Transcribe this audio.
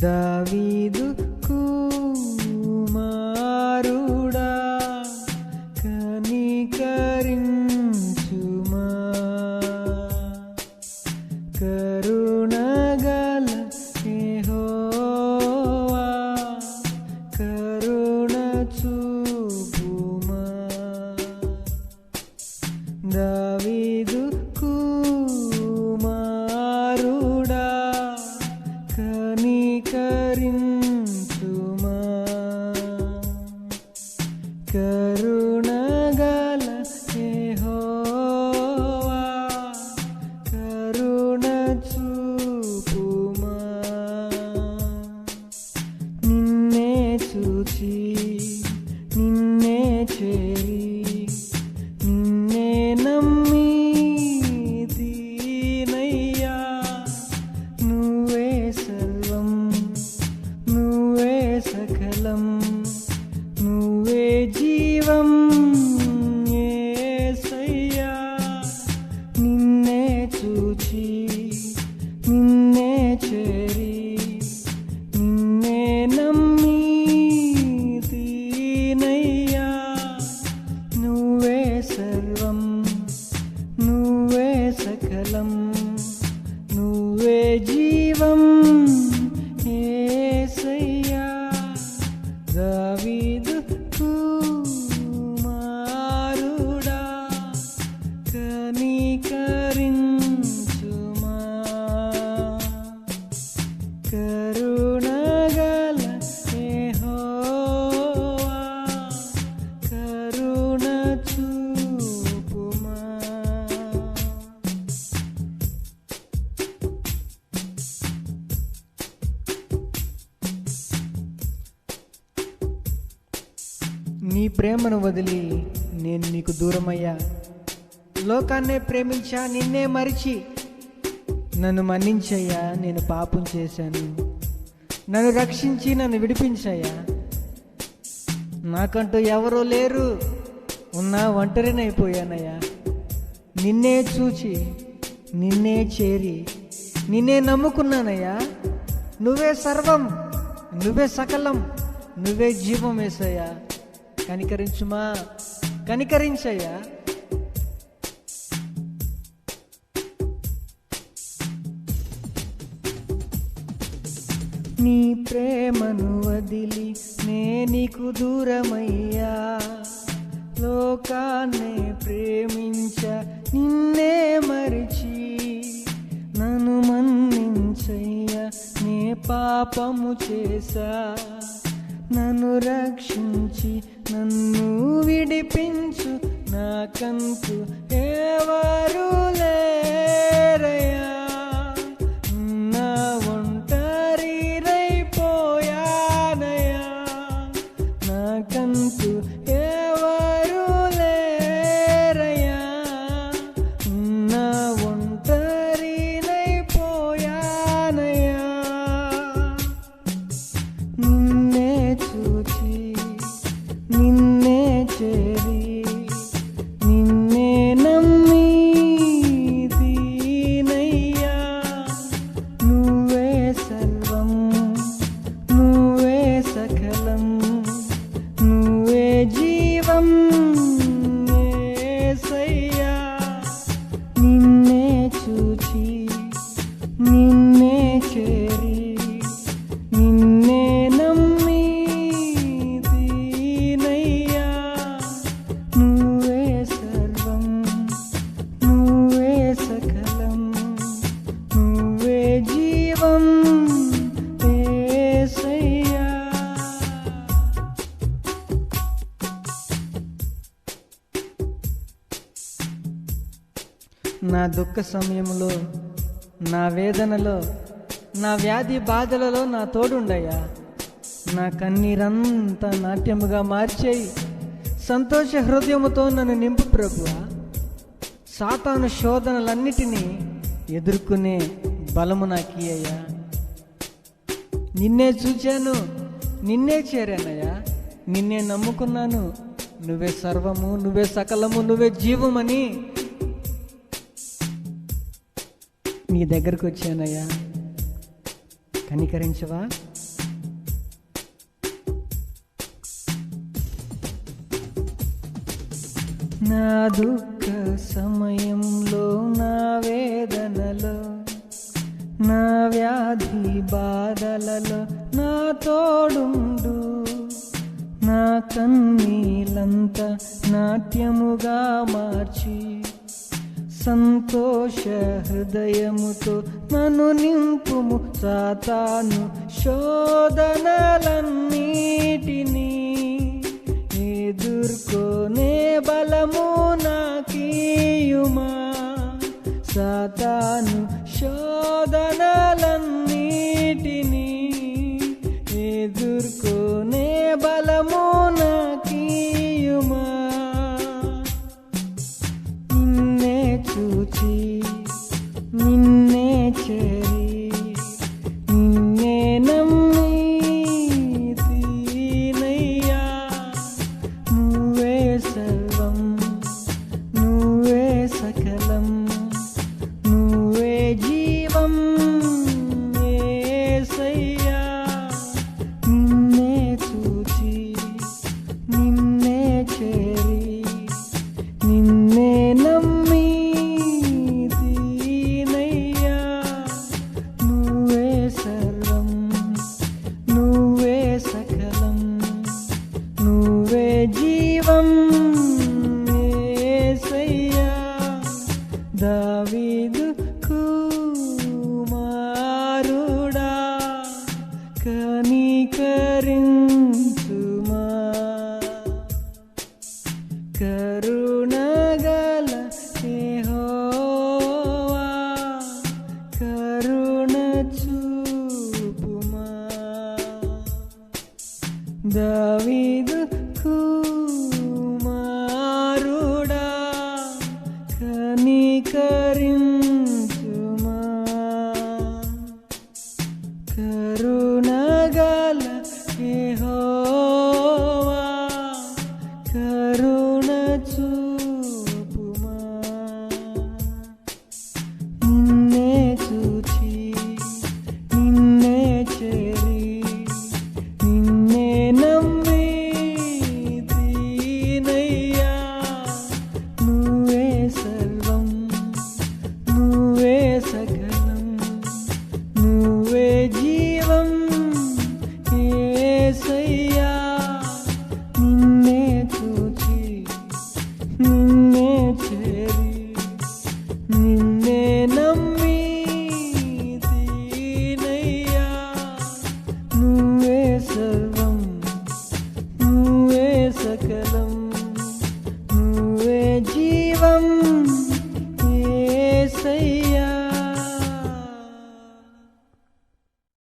ದಾವಿದು ಕೂಮಾ కరుణగల యెహోవా కరుణ చూపుమా నిన్నే చూచి జీవం ప్రేమను వదిలి నేను నీకు దూరమయ్యా. లోకాన్నే ప్రేమించా నిన్నే మరిచి నన్ను మన్నించయ్యా నేను పాపం చేశాను. నన్ను రక్షించి నన్ను విడిపించయ్యా. నాకంటూ ఎవరూ లేరు ఉన్నా ఒంటరినైపోయానయ్యా. నిన్నే చూచి నిన్నే చేరి నిన్నే నమ్ముకున్నానయ్యా. నువ్వే సర్వం నువ్వే సకలం నువ్వే జీవం వేసయ్యా. కనికరించుమా? కనికరించయ్యా. నీ ప్రేమను వదిలి నే నీకు దూరమయ్యా. లోకాన్నే ప్రేమించ నిన్నే మరిచి నన్ను మన్నించయ్యా. నే పాపము చేశా. నన్ను రక్షించి నన్ను విడిపించు. నాకంతు ఎవరు లేరయా నా దుఃఖ సమయంలో నా వేదనలో నా వ్యాధి బాధలలో నా తోడుండయ్యా. నా కన్నీరంతా నాట్యముగా మార్చేయి. సంతోష హృదయముతో నన్ను నింపు ప్రభువా. సాతాను శోధనలన్నిటినీ ఎదుర్కొనే బలము నాకు అయ్యా నిన్నే చూచాను నిన్నే చేరానయ్యా. నిన్నే నమ్ముకున్నాను నువ్వే సర్వము నువ్వే సకలము నువ్వే జీవమని నీ దగ్గరకు వచ్చానయ్యా. కనికరించవా? నా దుఃఖ సమయంలో నా వేదనలో నా వ్యాధి బాధలలో నా తోడుండు. నా కన్నీలంతా నాట్యముగా మార్చి సంతోష హృదయముతో నను నింపుము సాతాను శోధనలన్నిటినీ. ఎదుర్కో చూచి నిన్నే చేరి the